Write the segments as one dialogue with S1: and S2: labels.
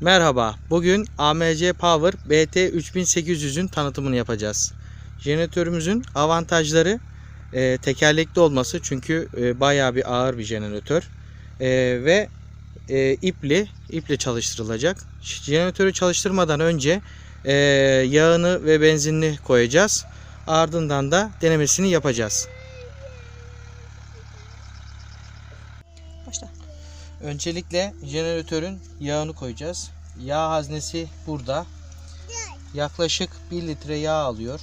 S1: Merhaba, bugün AMC Power BT 3800'ün tanıtımını yapacağız. Jeneratörümüzün avantajları e, tekerlekli olması çünkü e, bayağı bir ağır bir jeneratör E, ve e, ipli, iple çalıştırılacak. Jeneratörü çalıştırmadan önce e, yağını ve benzinini koyacağız. Ardından da denemesini yapacağız.
S2: Başla.
S1: Öncelikle jeneratörün yağını koyacağız. Yağ haznesi burada. Yaklaşık 1 litre yağ alıyor.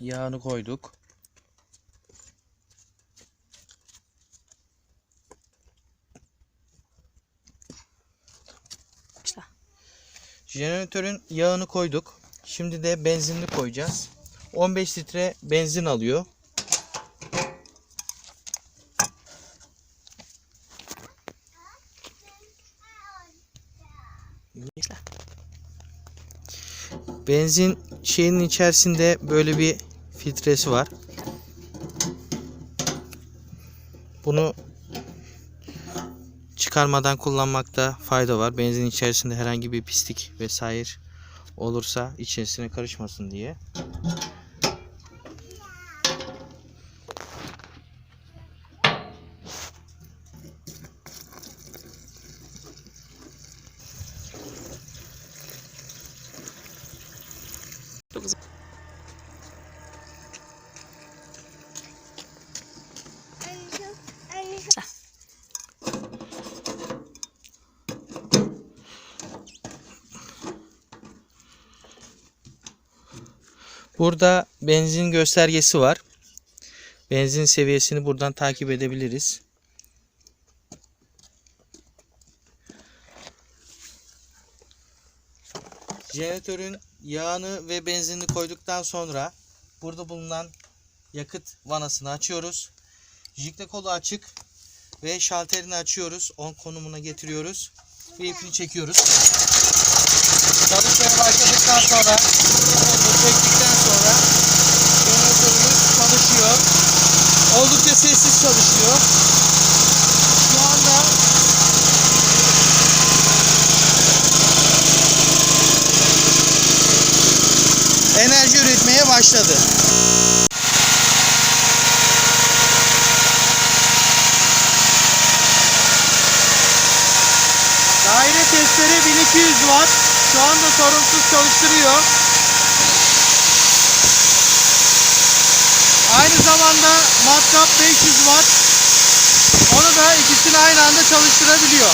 S1: Yağını koyduk. Jeneratörün yağını koyduk. Şimdi de benzinli koyacağız. 15 litre benzin alıyor. Benzin şeyinin içerisinde böyle bir filtresi var. Bunu çıkarmadan kullanmakta fayda var. Benzin içerisinde herhangi bir pislik vesaire olursa içerisine karışmasın diye.
S2: Dokuz. Başla.
S1: Burada benzin göstergesi var. Benzin seviyesini buradan takip edebiliriz. Jeneratörün yağını ve benzinini koyduktan sonra burada bulunan yakıt vanasını açıyoruz. Jikle kolu açık ve şalterini açıyoruz. On konumuna getiriyoruz. Ve ipini çekiyoruz. Çalışmaya başladıktan sonra çektikten sonra enerji üretmeye başladı. Daire testleri 1200 watt. Şu anda sorunsuz çalıştırıyor. Aynı zamanda matkap 500 watt. Onu da ikisini aynı anda çalıştırabiliyor.